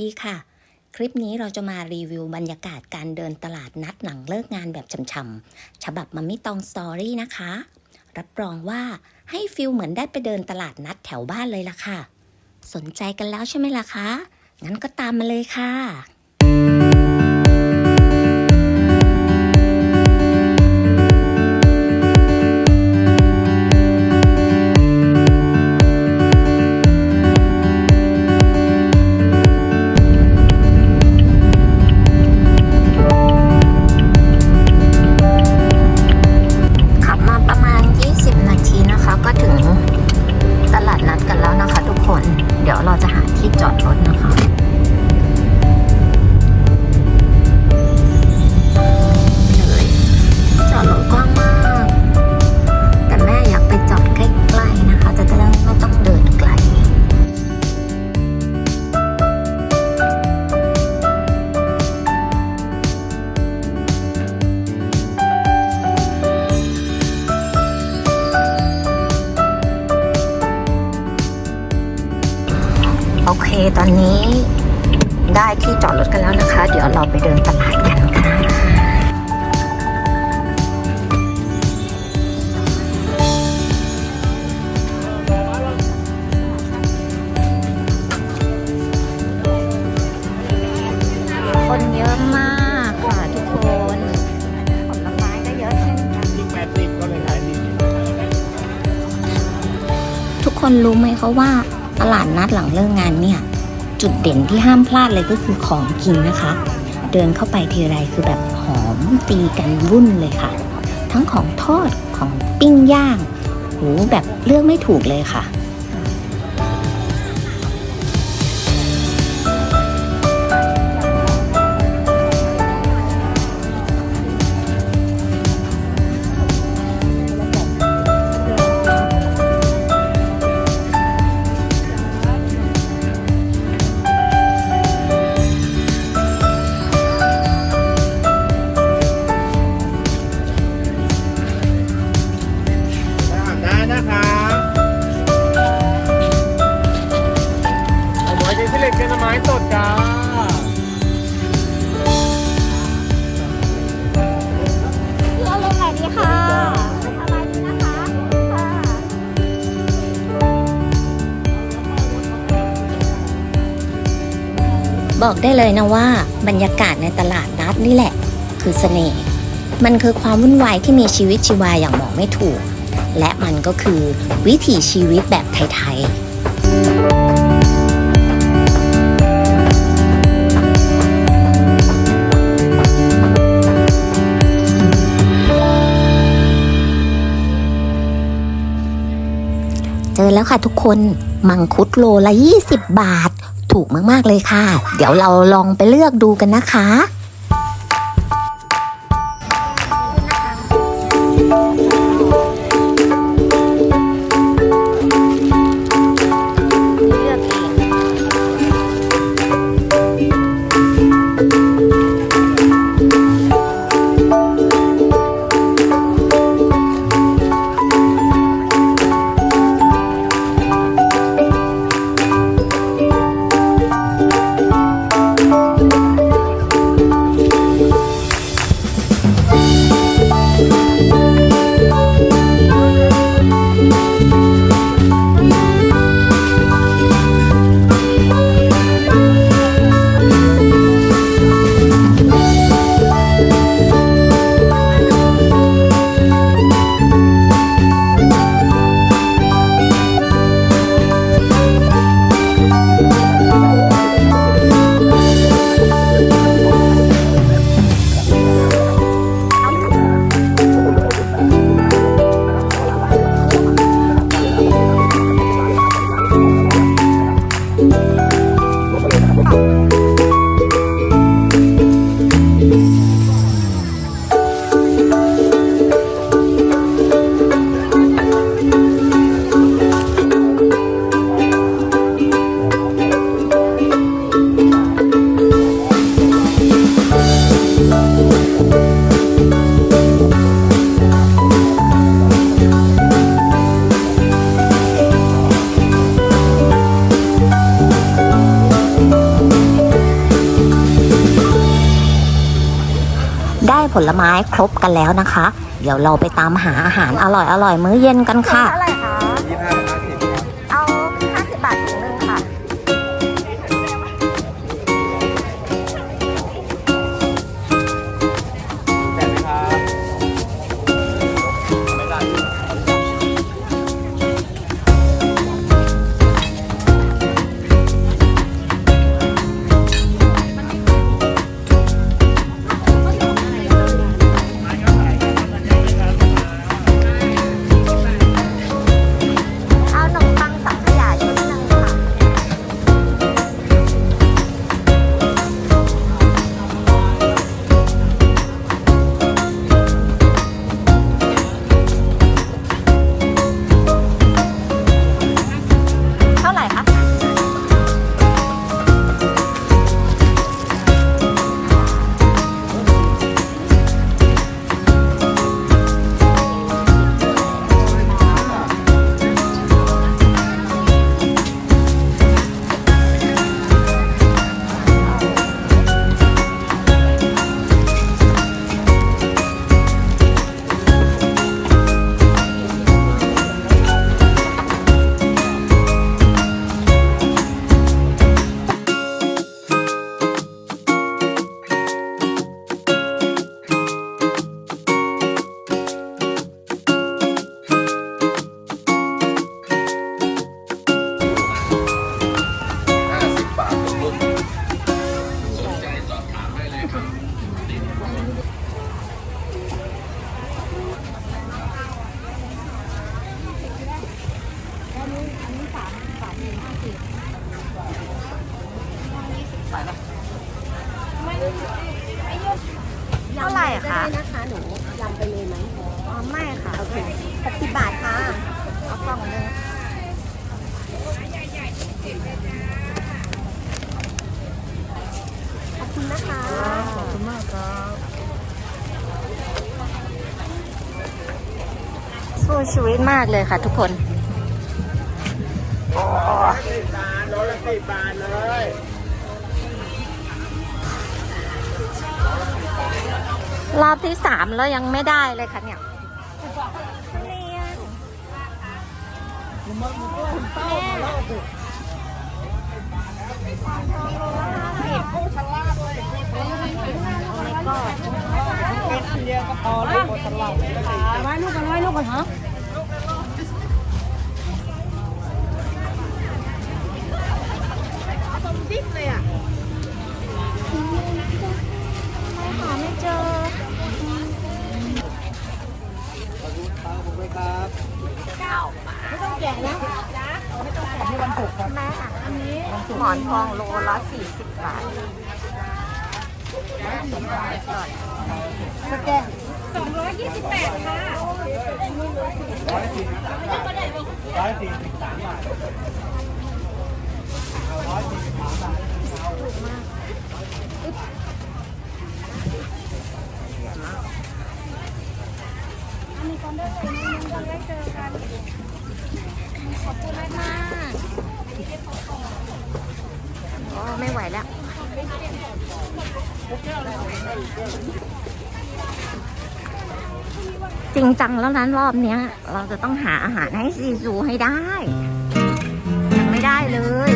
ดีค่ะ คลิปนี้เราจะมารีวิวบรรยากาศการเดินตลาดนัดหลังเลิกงานแบบช่ำๆฉบับมัมมี่ตองสตอรี่นะคะ รับรองว่าให้ฟิลเหมือนได้ไปเดินตลาดนัดแถวบ้านเลยล่ะค่ะ สนใจกันแล้วใช่ไหมล่ะคะ งั้นก็ตามมาเลยค่ะ ได้ที่จอดรถกันแล้วนะคะ เดี๋ยวเราไปเดินตลาดกันค่ะคนเยอะมากค่ะทุกคนผลไม้ก็เยอะเช่นกันยิ่งแปดสิบก็เลยขายดีทุกคนรู้ไหมคะว่าตลาดนัดหลังเลิกงานเนี่ย จุดเด่นที่ห้ามพลาดเลยก็คือของกินนะคะ เดินเข้าไปทีไรคือแบบหอมตีกันวุ่นเลยค่ะ ทั้งของทอดของปิ้งย่าง หูแบบเลือกไม่ถูกเลยค่ะ บอกได้เลยนะว่าบรรยากาศในตลาดนัดนี่แหละ คือเสน่ห์มันคือความวุ่นวายที่มีชีวิตชีวาอย่างบอกไม่ถูก และมันก็คือวิถีชีวิตแบบไทยๆเจอแล้วค่ะทุกคน มังคุดโลละ 20 บาท ถูกมากๆเลยค่ะ เดี๋ยวเราลองไปเลือกดูกันนะคะ ลไม้ครบกันแล้วนะคะ เดี๋ยวเราไปตามหาอาหารอร่อยๆมื้อเย็นกันค่ะเท่าไหร่คะ ยี่ห้าห้าากเลยค่ะทุกคนรอบที่สามแล้วยังไม่ได้เลยค่ะเนี่ยเดียวก็พอแล้วหมดตลอดเลยค่ะไว้ลูกกันไว้ลูกกันฮะหาไม่เจอ ขอบคุณครับ ไม่ต้องแกะนะไม่ต้องแกะใหมอนทองโลละสี่สิบบาทสแกนร้อยยี่สิบแปดค่ะร้อยสี่สิบสามบาทร้อยสี่สิบสามบาท ขอบคุณมากมากโอ้ไม่ไหวแล้ว จริงจังแล้วนั้นรอบเนี้ย เราจะต้องหาอาหารให้ซีซูให้ได้ ยังไม่ได้เลย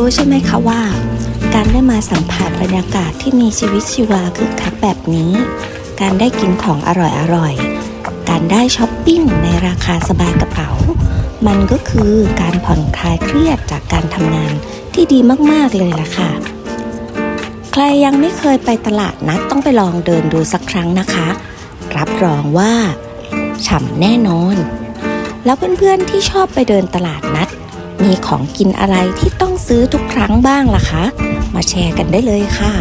รู้ใช่ไหมคะว่า การได้มาสัมผัสบรรยากาศที่มีชีวิตชีวาคึกคักแบบนี้ การได้กินของอร่อยๆการได้ช้อปปิ้งในราคาสบายกระเป๋า มันก็คือการผ่อนคลายเครียดจากการทำงานที่ดีมากๆเลยล่ะค่ะ ใครยังไม่เคยไปตลาดนัดต้องไปลองเดินดูสักครั้งนะคะ รับรองว่าฉ่ำแน่นอน แล้วเพื่อนๆที่ชอบไปเดินตลาดนัด มีของกินอะไรที่ต้องซื้อทุกครั้งบ้างล่ะคะ มาแชร์กันได้เลยค่ะ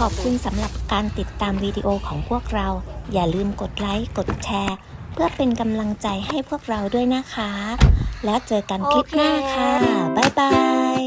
ขอบคุณสำหรับการติดตามวิดีโอของพวกเรา อย่าลืมกดไลค์ กดแชร์ เพื่อเป็นกำลังใจให้พวกเราด้วยนะคะ แล้วเจอกันคลิปหน้าค่ะ บ๊ายบาย